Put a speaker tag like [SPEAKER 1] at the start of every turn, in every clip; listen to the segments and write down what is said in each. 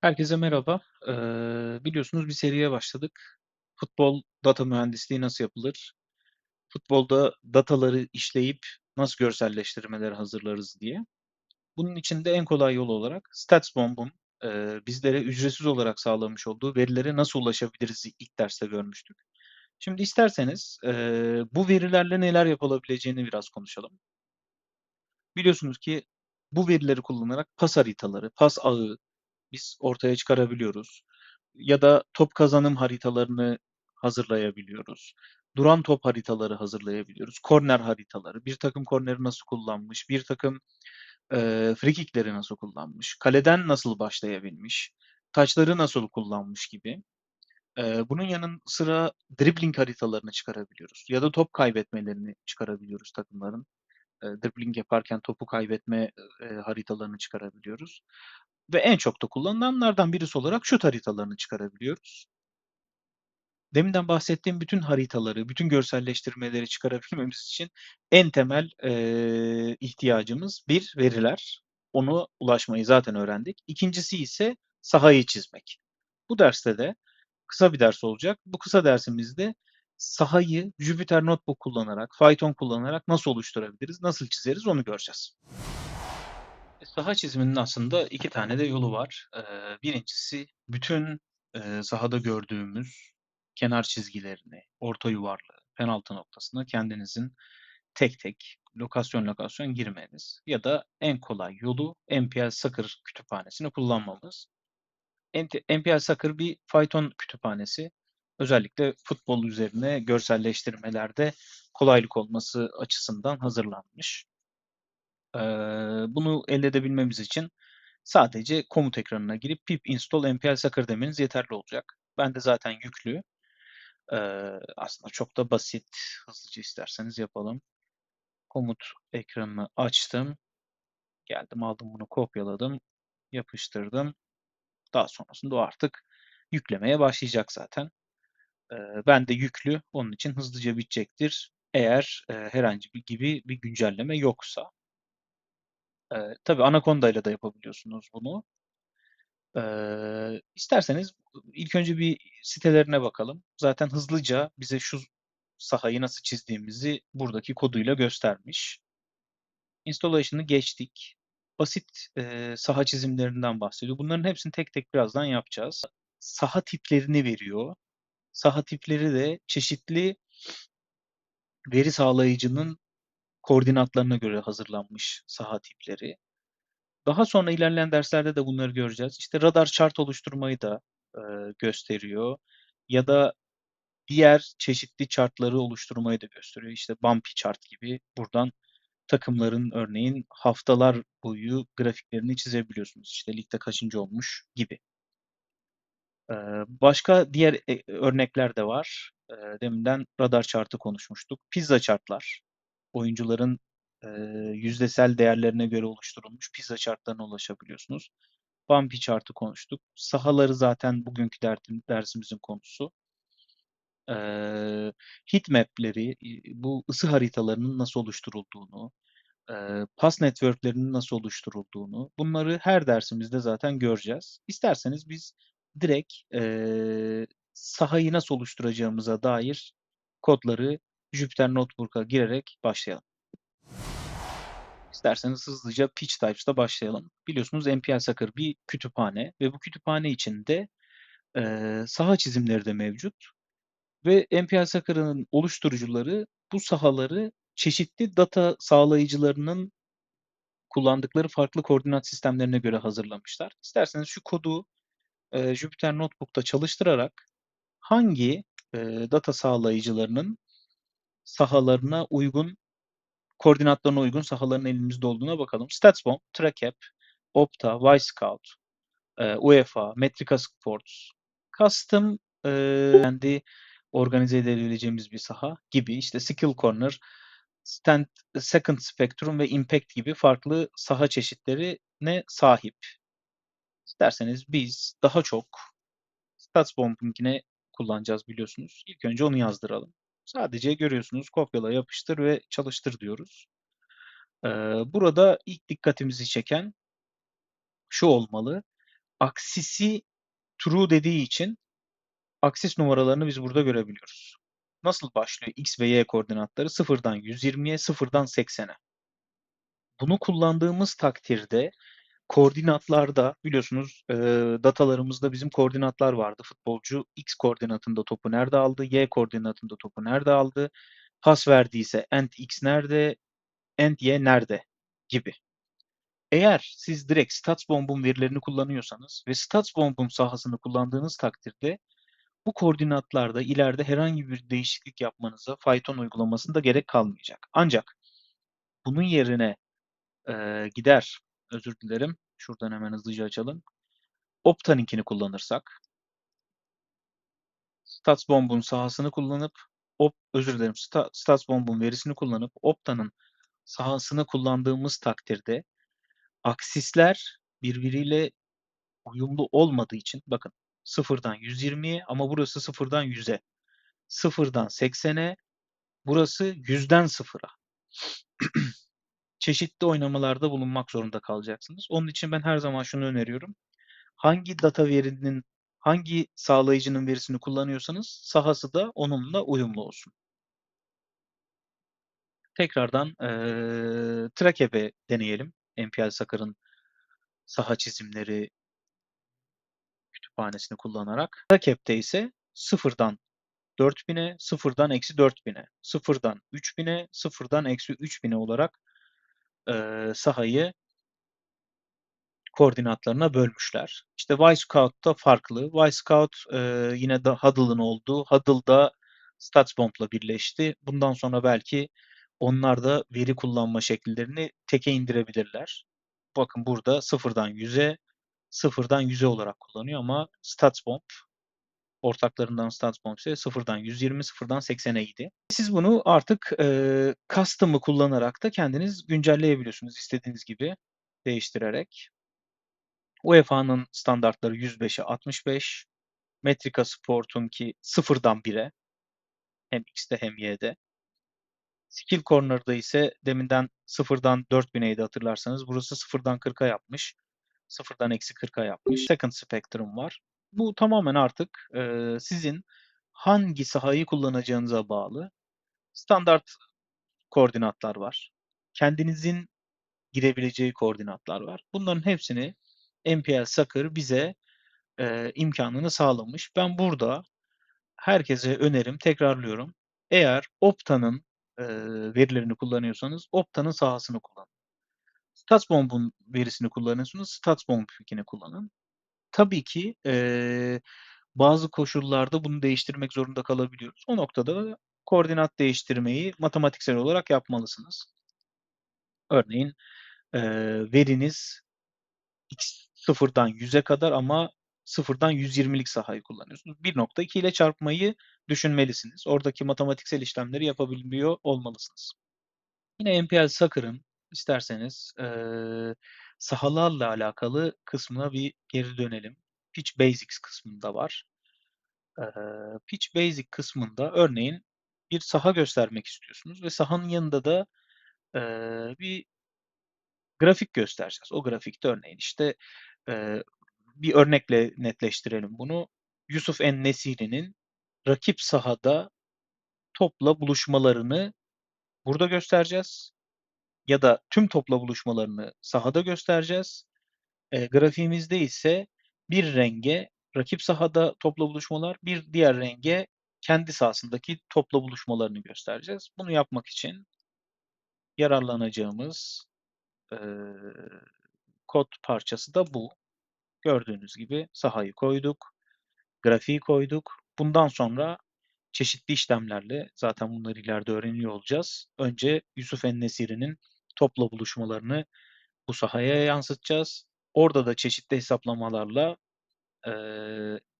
[SPEAKER 1] Herkese merhaba. Eee, biliyorsunuz bir seriye başladık. Futbol data mühendisliği nasıl yapılır? Futbolda dataları işleyip nasıl görselleştirmeler hazırlarız diye. Bunun için de en kolay yol olarak StatsBomb'un eee, bizlere ücretsiz olarak sağlamış olduğu verilere nasıl ulaşabiliriz ilk derste görmüştük. Şimdi isterseniz eee, bu verilerle neler yapılabileceğini biraz konuşalım. Biliyorsunuz ki bu verileri kullanarak pas haritaları, pas ağı biz ortaya çıkarabiliyoruz. Ya da top kazanım haritalarını hazırlayabiliyoruz. Duran top haritaları hazırlayabiliyoruz. Korner haritaları, bir takım korneri nasıl kullanmış, bir takım eee frikikleri nasıl kullanmış, kaleden nasıl başlayabilmiş, taçları nasıl kullanmış gibi. Eee, bunun yanı sıra dribbling haritalarını çıkarabiliyoruz ya da top kaybetmelerini çıkarabiliyoruz takımların. Eee, dribbling yaparken topu kaybetme, eee, haritalarını çıkarabiliyoruz ve en çok da kullanılanlardan birisi olarak şut haritalarını çıkarabiliyoruz. Deminden bahsettiğim bütün haritaları, bütün görselleştirmeleri çıkarabilmemiz için en temel, eee, ihtiyacımız bir veriler. Onu ulaşmayı zaten öğrendik. 2'ncisi ise sahayı çizmek. Bu derste de kısa bir ders olacak. Bu kısa dersimizde sahayı Jupyter Notebook kullanarak, Python kullanarak nasıl oluşturabiliriz, nasıl çizeriz onu göreceğiz. Saha çiziminin aslında 2 tane de yolu var. Eee, 1'incisi bütün, sahada gördüğümüz kenar çizgilerini, orta yuvarlağı, penaltı noktasına kendinizin tek tek, lokasyon lokasyon girmeniz ya da en kolay yolu NPL Soccer kütüphanesini kullanmamız. NPL Soccer bir Python kütüphanesi. Özellikle futbol üzerine görselleştirmelerde kolaylık olması açısından hazırlanmış. Bunu elde edebilmemiz için sadece komut ekranına girip pip install npl soccer demeniz yeterli olacak. Bende zaten yüklü. Eee, aslında çok da basit. Hızlıca isterseniz yapalım. Komut ekranını açtım. Geldim aldım bunu kopyaladım. Yapıştırdım. Daha sonrasında o artık yüklemeye başlayacak zaten. Eee, bende yüklü. Onun için hızlıca bitecektir. Eğer, eee, herhangi bir gibi bir güncelleme yoksa. Eee, tabii Anaconda'yla da yapabiliyorsunuz bunu. Eee, isterseniz ilk önce bir sitelerine bakalım. Zaten hızlıca bize şu sahayı nasıl çizdiğimizi buradaki koduyla göstermiş. Installation'ı geçtik. Basit, eee, saha çizimlerinden bahsediyor. Bunların hepsini tek tek birazdan yapacağız. Saha tiplerini veriyor. Saha tipleri de çeşitli veri sağlayıcının koordinatlarına göre hazırlanmış saha tipleri. Daha sonra ilerleyen derslerde de bunları göreceğiz. İşte radar chart oluşturmayı da, eee, gösteriyor ya da diğer çeşitli chart'ları oluşturmayı da gösteriyor. İşte bumpy chart gibi buradan takımların örneğin haftalar boyu grafiklerini çizebiliyorsunuz. İşte ligde kaçıncı olmuş gibi. Eee, başka diğer e örnekler de var. Eee, deminden radar chart'ı konuşmuştuk. Pizza chart'lar, oyuncuların, eee, yüzdesel değerlerine göre oluşturulmuş pizza chart'larına ulaşabiliyorsunuz. Bumpy chart'ı konuştuk. Sahaları zaten bugünkü derdim dersimizin konusu. Eee, heat map'leri, bu ısı haritalarının nasıl oluşturulduğunu, eee, pas network'lerinin nasıl oluşturulduğunu, bunları her dersimizde zaten göreceğiz. İsterseniz biz direkt, eee, sahayı nasıl oluşturacağımıza dair kodları Jupyter Notebook'a girerek başlayalım. İsterseniz hızlıca Pitch Types'la başlayalım. Biliyorsunuz NPL Soccer bir kütüphane ve bu kütüphane içinde, eee, saha çizimleri de mevcut ve NPL Soccer'ın oluşturucuları bu sahaları çeşitli data sağlayıcılarının kullandıkları farklı koordinat sistemlerine göre hazırlamışlar. İsterseniz şu kodu, eee, Jupyter Notebook'ta çalıştırarak hangi, eee, data sağlayıcılarının sahalarına uygun, koordinatlarına uygun sahaların elimizde olduğuna bakalım. StatsBomb, TrackApp, Opta, Wyscout, eee, UEFA, Metrica Sports, Custom, eee, kendi organize edebileceğimiz bir saha gibi, işte Skill Corner, Stand Second Spectrum ve Impact gibi farklı saha çeşitlerine sahip. İsterseniz biz daha çok StatsBomb'unkini kullanacağız biliyorsunuz. İlk önce onu yazdıralım. Sadece görüyorsunuz kopyala, yapıştır ve çalıştır diyoruz. Burada ilk dikkatimizi çeken şu olmalı. aksisi true dediği için aksis numaralarını biz burada görebiliyoruz. Nasıl başlıyor x ve y koordinatları? 0'dan 120'ye, 0'dan 80'e. Bunu kullandığımız takdirde koordinatlarda biliyorsunuz e, datalarımızda bizim koordinatlar vardı. Futbolcu x koordinatında topu nerede aldı, y koordinatında topu nerede aldı, pas verdiyse end x nerede, end y nerede gibi. Eğer siz direkt StatsBomb'un verilerini kullanıyorsanız ve StatsBomb'un sahasını kullandığınız takdirde bu koordinatlarda ileride herhangi bir değişiklik yapmanıza Python uygulamasında gerek kalmayacak. Ancak bunun yerine e, gider, özür dilerim, şuradan hemen hızlıca açalım. Opta'ninkini kullanırsak, StatsBomb'un sahasını kullanıp, op, özür dilerim, Sta, StatsBomb'un verisini kullanıp Opta'nın sahasını kullandığımız takdirde aksisler birbiriyle uyumlu olmadığı için bakın 0'dan 120'ye ama burası 0'dan 100'e. 0'dan 80'e burası 100'den 0'a. Çeşitli oynamalarda bulunmak zorunda kalacaksınız. Onun için ben her zaman şunu öneriyorum. Hangi data verinin hangi sağlayıcının verisini kullanıyorsanız sahası da onunla uyumlu olsun. Tekrardan e, Trakebe deneyelim. MPL Sakır'ın saha çizimleri kütüphanesini kullanarak. Trakep'te ise sıfırdan 4000'e, sıfırdan eksi 4000'e, sıfırdan 3000'e, sıfırdan eksi 3000'e olarak e, sahayı koordinatlarına bölmüşler. İşte Y-Scout'ta farklı. Y-Scout e, yine de Huddle'ın olduğu. Huddle'da StatsBomb'la birleşti. Bundan sonra belki onlar da veri kullanma şekillerini teke indirebilirler. Bakın burada sıfırdan 100'e, sıfırdan 100'e olarak kullanıyor ama StatsBomb ortaklarından StatsBomb ise sıfırdan 120, sıfırdan 80'e idi. Siz bunu artık e, custom'ı kullanarak da kendiniz güncelleyebiliyorsunuz istediğiniz gibi değiştirerek. UEFA'nın standartları 105'e 65. Metrika Sport'un ki 0'dan 1'e hem X'te hem Y'de. Skill Corner'da ise deminden 0'dan 4000'eydi hatırlarsanız. Burası 0'dan 40'a yapmış. 0'dan eksi 40'a yapmış. Second Spectrum var. Bu tamamen artık e, sizin hangi sahayı kullanacağınıza bağlı. Standart koordinatlar var. Kendinizin girebileceği koordinatlar var. Bunların hepsini MPL Soccer bize e, imkanını sağlamış. Ben burada herkese önerim, tekrarlıyorum. Eğer Opta'nın e, verilerini kullanıyorsanız Opta'nın sahasını kullanın. StatsBomb'un verisini kullanıyorsunuz, StatsBomb'unkini kullanın. Tabii ki e, bazı koşullarda bunu değiştirmek zorunda kalabiliyoruz. O noktada koordinat değiştirmeyi matematiksel olarak yapmalısınız. Örneğin e, veriniz x sıfırdan 100'e kadar ama sıfırdan 120'lik sahayı kullanıyorsunuz. 1.2 ile çarpmayı düşünmelisiniz. Oradaki matematiksel işlemleri yapabiliyor olmalısınız. Yine MPL Soccer'ın isterseniz e, sahalarla alakalı kısmına bir geri dönelim. Pitch Basics kısmında var. Pitch Basic kısmında örneğin bir saha göstermek istiyorsunuz ve sahanın yanında da bir grafik göstereceğiz. O grafikte örneğin işte bir örnekle netleştirelim bunu. Yusuf En-Nesiri'nin rakip sahada topla buluşmalarını burada göstereceğiz. Ya da tüm topla buluşmalarını sahada göstereceğiz. E, grafiğimizde ise bir renge rakip sahada topla buluşmalar, bir diğer renge kendi sahasındaki topla buluşmalarını göstereceğiz. Bunu yapmak için yararlanacağımız e, kod parçası da bu. Gördüğünüz gibi sahayı koyduk, grafiği koyduk. Bundan sonra çeşitli işlemlerle zaten bunları ileride öğreniyor olacağız. Önce Yusuf En-Nesiri'nin topla buluşmalarını bu sahaya yansıtacağız. Orada da çeşitli hesaplamalarla e,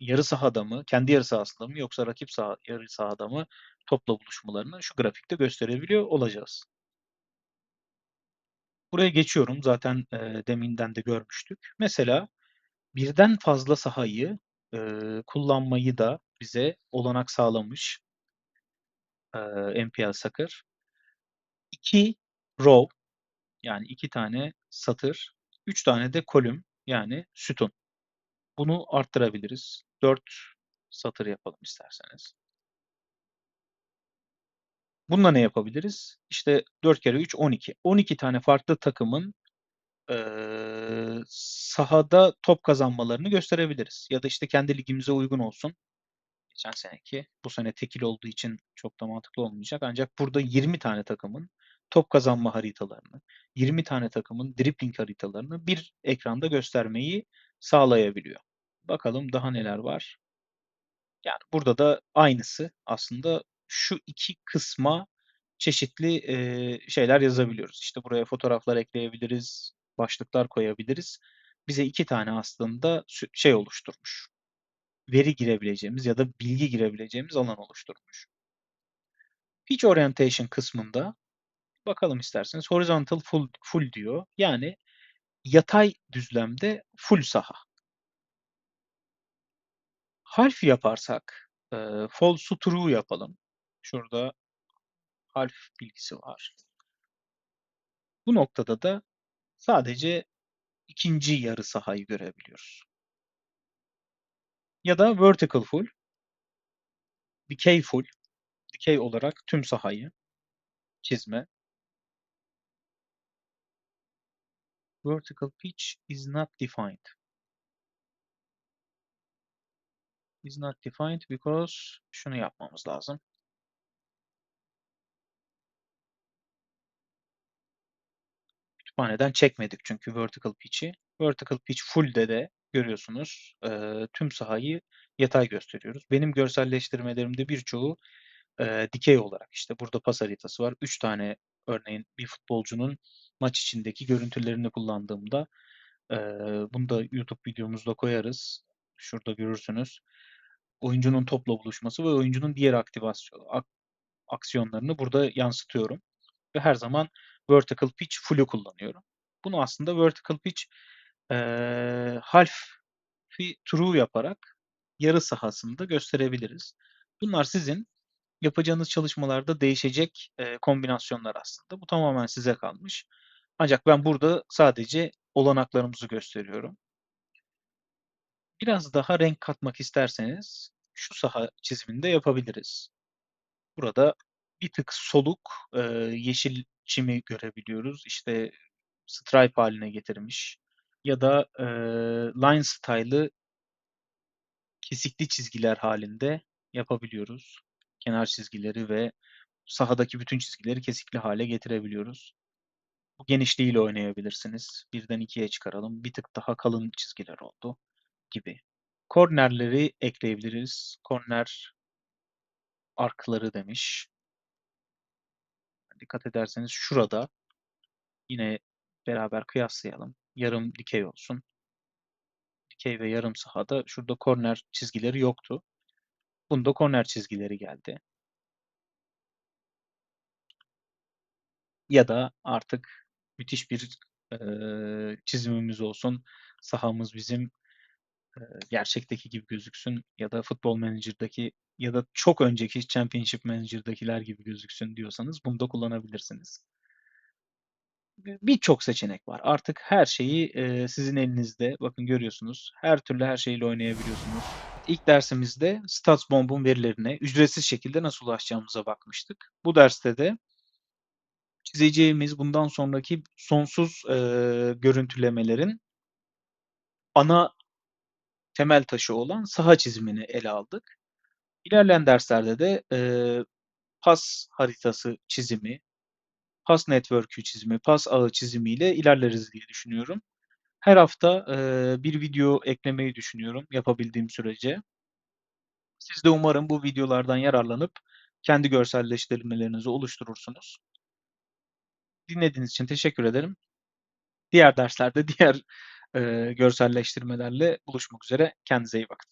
[SPEAKER 1] yarı sahada mı, kendi yarı sahasında mı yoksa rakip saha, yarı sahada mı topla buluşmalarını şu grafikte gösterebiliyor olacağız. Buraya geçiyorum. Zaten e, deminden de görmüştük. Mesela birden fazla sahayı e, kullanmayı da bize olanak sağlamış e, MPL Soccer. İki row yani iki tane satır, üç tane de kolüm yani sütun. Bunu arttırabiliriz. 4 satır yapalım isterseniz. Bununla ne yapabiliriz? İşte 4 kere 3 12. 12 tane farklı takımın eee, sahada top kazanmalarını gösterebiliriz. Ya da işte kendi ligimize uygun olsun. Geçen seneki, bu sene tekil olduğu için çok da mantıklı olmayacak. Ancak burada 20 tane takımın top kazanma haritalarını, 20 tane takımın dribbling haritalarını bir ekranda göstermeyi sağlayabiliyor. Bakalım daha neler var. Yani burada da aynısı aslında şu iki kısma çeşitli eee, şeyler yazabiliyoruz. İşte buraya fotoğraflar ekleyebiliriz, başlıklar koyabiliriz. Bize iki tane aslında şey oluşturmuş. Veri girebileceğimiz ya da bilgi girebileceğimiz alan oluşturmuş. Pitch Orientation kısmında bakalım isterseniz horizontal full, full diyor. Yani yatay düzlemde full saha. Half yaparsak e, false true yapalım. Şurada half bilgisi var. Bu noktada da sadece ikinci yarı sahayı görebiliyoruz. Ya da vertical full, decay full, decay olarak tüm sahayı çizme. Vertical pitch is not defined. Is not defined because şunu yapmamız lazım. Kütüphaneden çekmedik çünkü vertical pitch'i. Vertical pitch full'de de görüyorsunuz e, tüm sahayı yatay gösteriyoruz. Benim görselleştirmelerimde birçoğu e, dikey olarak işte burada pas haritası var. 3 tane örneğin bir futbolcunun maç içindeki görüntülerini kullandığımda e, bunu da YouTube videomuzda koyarız. Şurada görürsünüz. Oyuncunun topla buluşması ve oyuncunun diğer aktivasyon ak, aksiyonlarını burada yansıtıyorum. Ve her zaman vertical pitch full'ü kullanıyorum. Bunu aslında vertical pitch e, half true yaparak yarı sahasında gösterebiliriz. Bunlar sizin yapacağınız çalışmalarda değişecek e, kombinasyonlar aslında. Bu tamamen size kalmış. Ancak ben burada sadece olanaklarımızı gösteriyorum. Biraz daha renk katmak isterseniz şu saha çiziminde yapabiliriz. Burada bir tık soluk e, yeşil çimi görebiliyoruz. İşte stripe haline getirmiş. Ya da e, line style'ı kesikli çizgiler halinde yapabiliyoruz. Kenar çizgileri ve sahadaki bütün çizgileri kesikli hale getirebiliyoruz. Bu genişliğiyle oynayabilirsiniz. Birden ikiye çıkaralım. Bir tık daha kalın çizgiler oldu gibi. Kornerleri ekleyebiliriz. Korner arkları demiş. Dikkat ederseniz şurada yine beraber kıyaslayalım. Yarım dikey olsun. Dikey ve yarım sahada şurada korner çizgileri yoktu. Bunda korner çizgileri geldi. Ya da artık müthiş bir e, çizimimiz olsun. Sahamız bizim e, gerçekteki gibi gözüksün ya da Futbol Manager'daki ya da çok önceki Championship Manager'dakiler gibi gözüksün diyorsanız bunu da kullanabilirsiniz. Birçok seçenek var. Artık her şeyi e, sizin elinizde. Bakın görüyorsunuz. Her türlü her şeyle oynayabiliyorsunuz. İlk dersimizde StatsBomb'un verilerine ücretsiz şekilde nasıl ulaşacağımıza bakmıştık. Bu derste de çizeceğimiz bundan sonraki sonsuz e, görüntülemelerin ana temel taşı olan saha çizimini ele aldık. İlerleyen derslerde de e, pas haritası çizimi, pas network'ü çizimi, pas ağı çizimiyle ilerleriz diye düşünüyorum. Her hafta e, bir video eklemeyi düşünüyorum yapabildiğim sürece. Siz de umarım bu videolardan yararlanıp kendi görselleştirmelerinizi oluşturursunuz. Dinlediğiniz için teşekkür ederim. Diğer derslerde diğer e, görselleştirmelerle buluşmak üzere. Kendinize iyi bakın.